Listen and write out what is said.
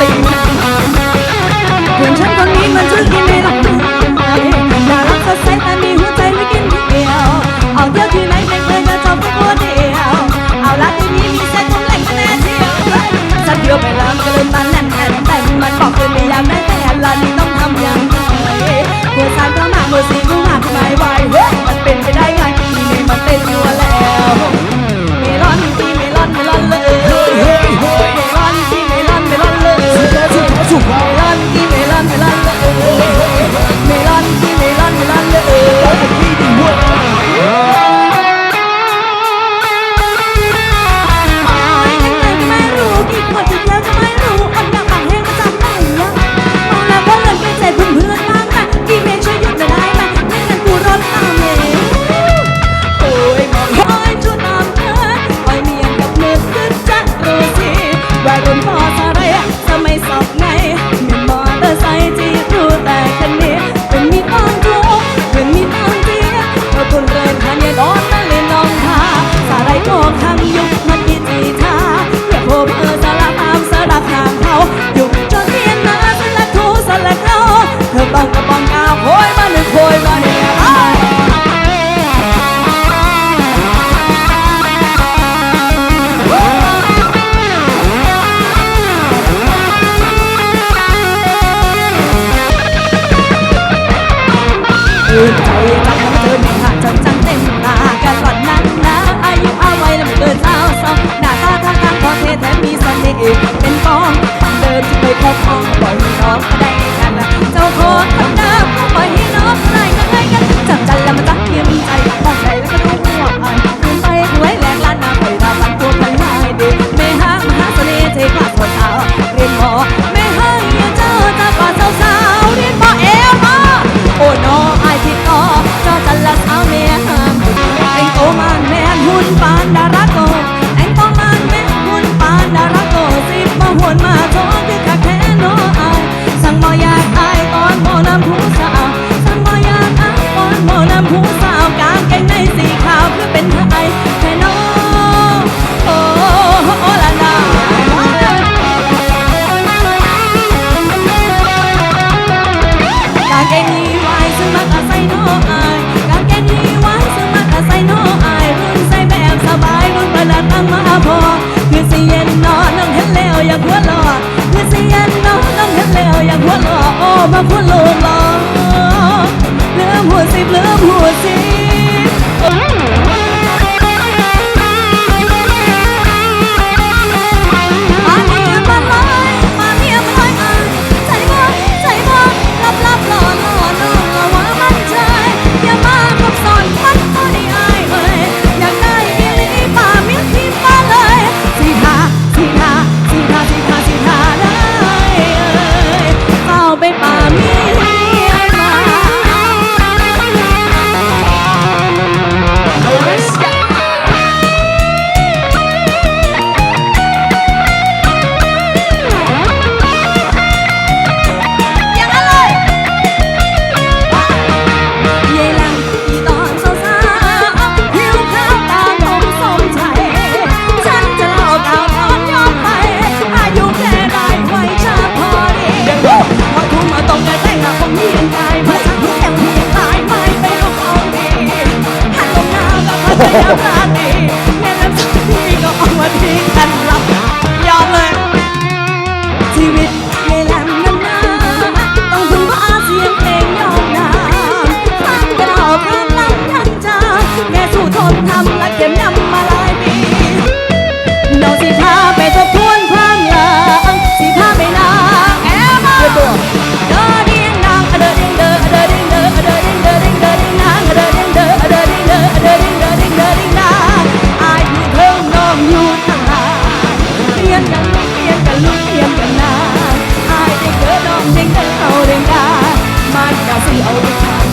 ตีเ solo ทำและเก็บยำมาหลายปีน้องสิพาไปทบทวนความหลังสิพาไปนางแอมเดอดิ้งนางเดอดิ้งเดอเดอดิ้งเดอเดอดิ้งเดอดิ้งเดอดิ้งนางเดอดิ้งเดอเดอดิ้งเดอเดอดิ้งเดอดิ้งเดอดิ้งนางอายผู้เพิ่งน้องอยู่ทางหาเรียนกันลูกเรียนกันลูกเรียนกันนางอายได้เกิดน้องเดิ้งเดอเขาเรียนกามันก็สิเอาไปทาง